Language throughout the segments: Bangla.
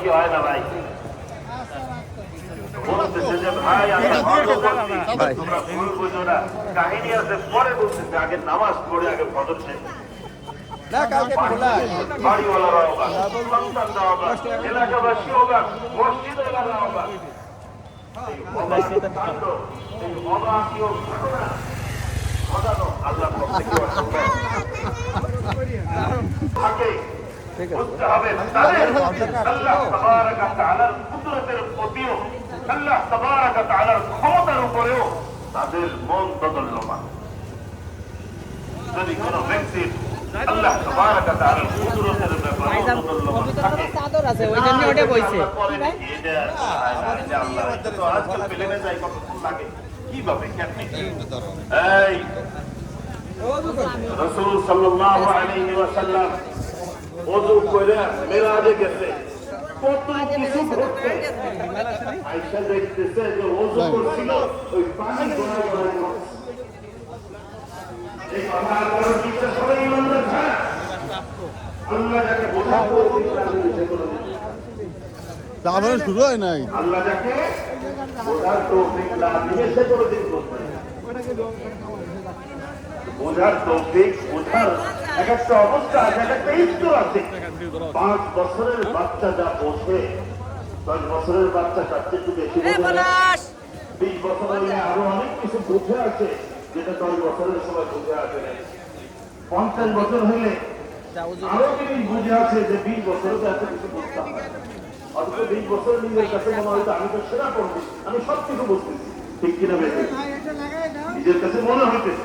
কি হয় না ভাই কাহিনী আছে পরে বলতেছে আগে নামাজ পড়ে আগে ফজর শেষ না কালকে খোলা বাড়িওয়ালারা অবাক সন্তানরা অবাক এলাকাবাসী অবাক মসজিদেরা অবাক এই অবাক কাণ্ড, এই অবাকীয় ঘটনা ঘটানো আল্লাহর পক্ষ থেকে অসম্ভব। থাকে বুঝতে হবে তাদের আল্লাহ তাবারাকা তাআলার কুদরতের প্রতিও আল্লাহ তাবারাকা তাআলার ক্ষমতার উপরেও তাদের মন দোদল্যমান যদি কোনো ব্যক্তির আল্লাহ তাবারাকা তাআলার কুদরতের ব্যাপারে দোদল্যমান থাকে চাদর আছে ওই জন্য ওটা বইছে। এটা এটা আল্লাহ তো আজকাল প্লেনে যায় কতক্ষণ লাগে? কীভাবে কেমনে? এই রাসূল সাল্লাল্লাহু আলাইহি ওয়াসাল্লাম ওযু করে মেরাজে গেছে। কত কিছু ঘটছে। আয়েশা দেখতেছে যে ওযু করছিল ওই পানি গড়া গড়া করছে এই কথা কারণ বিশ্বাস করে ইমানদার খায় আল্লাহ যাকে বোঝাবো তারপরে শুরু হয় নাই? আল্লাহ যাকে বোঝার তৌফিক দিয়ে সে বোঝার তৌফিক বোঝার এক একটা অবস্থা আছে এক একটা স্তর আছে। পাঁচ বছরের বাচ্চা যা বোঝে দশ বছরের বাচ্চা তার চেয়ে একটু বেশি বিশ বছর হলে আরও অনেক কিছু বুঝে আছে যেটা দশ বছরের সময় বুঝে আসে পঞ্চাশ বছর হলে আরও জিনিস বুঝে আছে যে বিশ বছরে তো এত কিছু বুঝতাম অথচ বিশ বছর নিজের কাছে মনে হয়তো আমি তো সেরা করবি আমি সব কিছু বুঝতেছি। ঠিক কিনা বেঁচে নিজের কাছে মনে হইতেছে।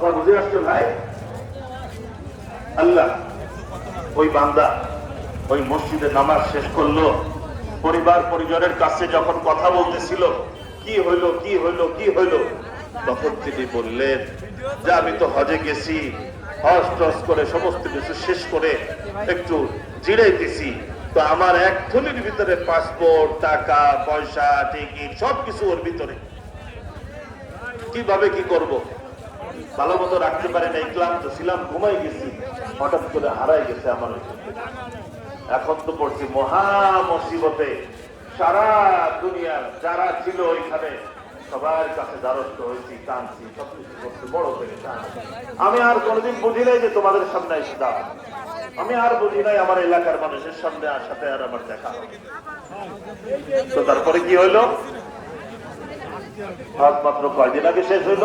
কথা বুঝে আসছো ভাই? আল্লাহ, ওই বান্দা ওই মসজিদে নামাজ শেষ করল, পরিবার পরিজনের কাছে যখন কথা বলতেছিল, কি হইল কি হইল কি হইল? তখন তিনি বললেন, যে, আমি তো হজে গেছি, হজ টস করে সমস্ত কিছু শেষ করে একটু জিরাইতেছি তো আমার এক থলির ভিতরে পাসপোর্ট, টাকা, পয়সা, টিকিট, সবকিছু ওর ভিতরে। কীভাবে কি করব? ভালো মতো রাখতে পারি না ক্লান্ত ছিলাম, ঘুমাই গেছি। হঠাৎ করে হারাই গেছে আমার এখন তো পড়ছি মহা মুসিবতে। সারা দুনিয়ার যারা ছিল ওইখানে, সবার কাছে দ্বারস্থ হয়েছি, কাঁদছি, সবকিছু করতে বড় হয়ে আমি আর কোনোদিন বুঝি নাই যে তোমাদের সামনে এসে দাঁড়া আমি আর বুঝি নাই আমার এলাকার মানুষের সামনে আর সাথে আর আমার দেখা। তো তারপরে কি হইল? মাত্র কয়দিন আগে শেষ হইল?